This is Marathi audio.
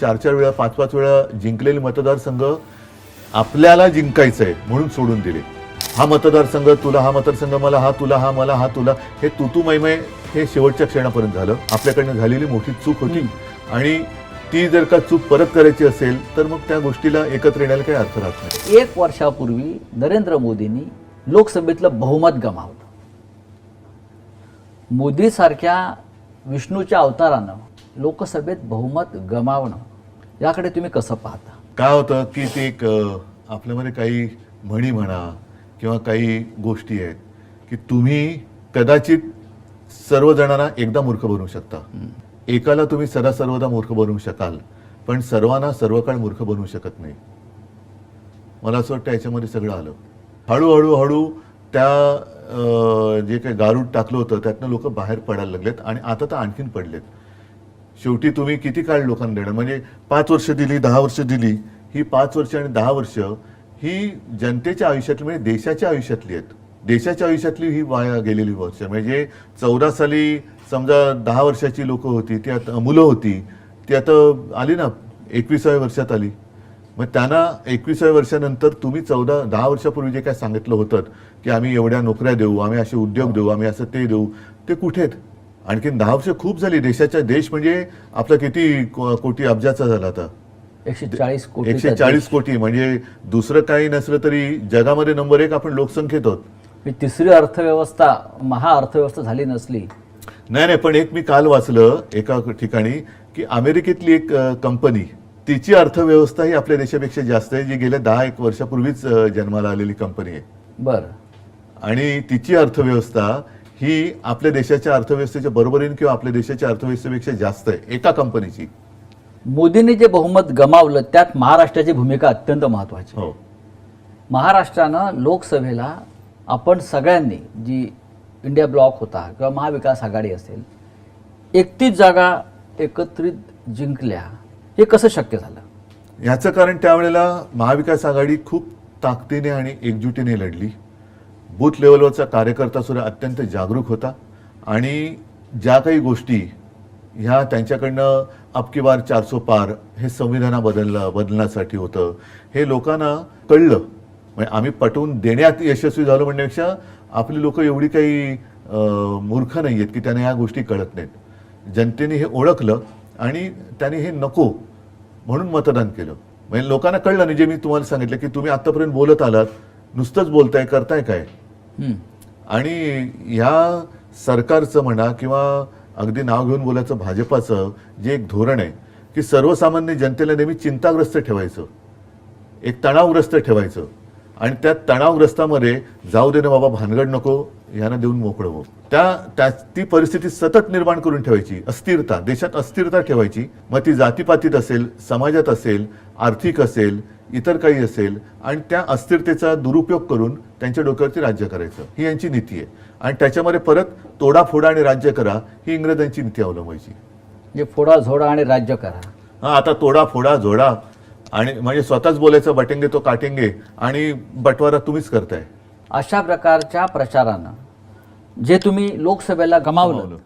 चार चार वेळा पाच पाच वेळा जिंकलेले मतदारसंघ आपल्याला जिंकायचं आहे म्हणून सोडून दिले. हा मतदारसंघ तुला हा मतदारसंघ मला हा तुला हा मला हा तुला हे तुतू मैमय हे शेवटच्या क्षणापर्यंत झालं. आपल्याकडनं झालेली मोठी चूक होती. आणि ती जर का चूक परत करायची असेल तर मग त्या गोष्टीला एकत्र येण्याला काही अर्थ राहत नाही. एक वर्षापूर्वी नरेंद्र मोदींनी लोकसभेतलं बहुमत गमावलं. मोदीसारख्या विष्णूच्या अवतारानं लोकसभेत बहुमत गमावणं याकडे तुम्ही कसं पाहता? काय होतं की ते एक आपल्यामध्ये काही म्हणी म्हणा किंवा काही गोष्टी आहेत की तुम्ही कदाचित सर्वजणांना एकदा मूर्ख बनवू शकता. एकाला तुम्ही सदा सर्वदा मूर्ख बनवू शकाल पण सर्वांना सर्व काळ मूर्ख बनवू शकत नाही. मला असं वाटतं याच्यामध्ये सगळं आलं. हळूहळू हळू त्या जे काही गारूड टाकलं होतं त्यातनं लोक बाहेर पडायला लागलेत आणि आता तर आणखीन पडलेत. शेवटी तुम्ही किती काळ लोकांना देणार? म्हणजे पाच वर्ष दिली दहा वर्ष दिली ही पाच वर्ष आणि दहा वर्ष ही जनतेच्या आयुष्यातली म्हणजे देशाच्या आयुष्यातली आहेत. देशाच्या आयुष्यातली ही वाया गेलेली वर्ष. म्हणजे चौदा साली समजा दहा वर्षाची लोक होती ती आता मुलं होती ती आता आली ना एकविसाव्या वर्षात आली. मग त्यांना एकविसाव्या वर्षानंतर तुम्ही चौदा दहा वर्षापूर्वी जे काय सांगितलं होतं की आम्ही एवढ्या नोकऱ्या देऊ आम्ही असे उद्योग देऊ आम्ही असं ते देऊ ते कुठे आहेत? आणखीन दहा वर्ष खूप झाली. देशाच्या देश म्हणजे आपला किती कोटी अब्जाचा झाला आता. एकशे चाळीस कोटी एकशे चाळीस कोटी. म्हणजे दुसरं काही नसलं तरी जगामध्ये नंबर एक आपण लोकसंख्येत आहोत. तिसरी अर्थव्यवस्था महा अर्थव्यवस्था झाली नसली. नाही नाही पण एक मी काल वाचलं एका ठिकाणी की अमेरिकेतली एक कंपनी तिची अर्थव्यवस्था ही आपल्या देशापेक्षा जास्त आहे जी गेल्या दहा एक वर्षापूर्वीच जन्माला आलेली कंपनी आहे. बरं. आणि तिची अर्थव्यवस्था ही आपल्या देशाच्या अर्थव्यवस्थेच्या बरोबरीने किंवा आपल्या देशाच्या अर्थव्यवस्थेपेक्षा जास्त आहे एका कंपनीची. मोदींनी जे बहुमत गमावलं त्यात महाराष्ट्राची भूमिका अत्यंत महत्वाची हो. महाराष्ट्रानं लोकसभेला आपण सगळ्यांनी जी इंडिया ब्लॉक होता किंवा महाविकास आघाडी असेल एकतीस जागा एकत्रित जिंकल्या हे कसं शक्य झालं? याचं कारण त्यावेळेला महाविकास आघाडी खूप ताकदीने आणि एकजुटीने लढली. बूथ लेवलवरचा कार्यकर्ता सुद्धा अत्यंत जागरूक होता आणि ज्या काही गोष्टी ह्या त्यांच्याकडनं अबकी बार चारसो पार हे संविधाना बदललं बदलण्यासाठी होतं हे लोकांना कळलं. म्हणजे आम्ही पटवून देण्यात यशस्वी झालो म्हणण्यापेक्षा आपली लोक एवढी काही मूर्ख नाही आहेत की त्यांना या गोष्टी कळत नाहीत. जनतेने हे ओळखलं आणि त्याने हे नको म्हणून मतदान केलं. म्हणजे लोकांना कळलं नाही जे मी तुम्हाला सांगितलं की तुम्ही आतापर्यंत बोलत आलात नुसतंच बोलताय करताय काय? हं. आणि ह्या सरकारचं म्हणा किंवा अगदी नाव घेऊन बोलायचं भाजपाचं जे एक धोरण आहे की सर्वसामान्य जनतेला नेहमी चिंताग्रस्त ठेवायचं एक तणावग्रस्त ठेवायचं. आणि त्या तणावग्रस्तामध्ये जाऊ दे ना बाबा भानगड नको यांना देऊन मोकळं हो. त्या त्या ती परिस्थिती सतत निर्माण करून ठेवायची अस्थिरता देशात अस्थिरता ठेवायची. मग ती जातीपातीत असेल समाजात असेल आर्थिक असेल इतर काही असेल आणि त्या अस्थिरतेचा दुरुपयोग करून त्यांच्या डोक्यावरती राज्य करायचं. ही यांची नीती आहे. आणि त्याच्यामध्ये परत तोडाफोडा आणि राज्य करा ही इंग्रजांची नीती अवलंबायची. जे फोडा झोडा आणि राज्य करा. हा आता तोडा फोडा जोडा आणि म्हणजे स्वतःच बोलायचं बटेंगे तो काटेंगे आणि बटवारा तुम्हीच करताय. अशा प्रकारच्या प्रचारानं जे तुम्ही लोकसभेला गमावलं.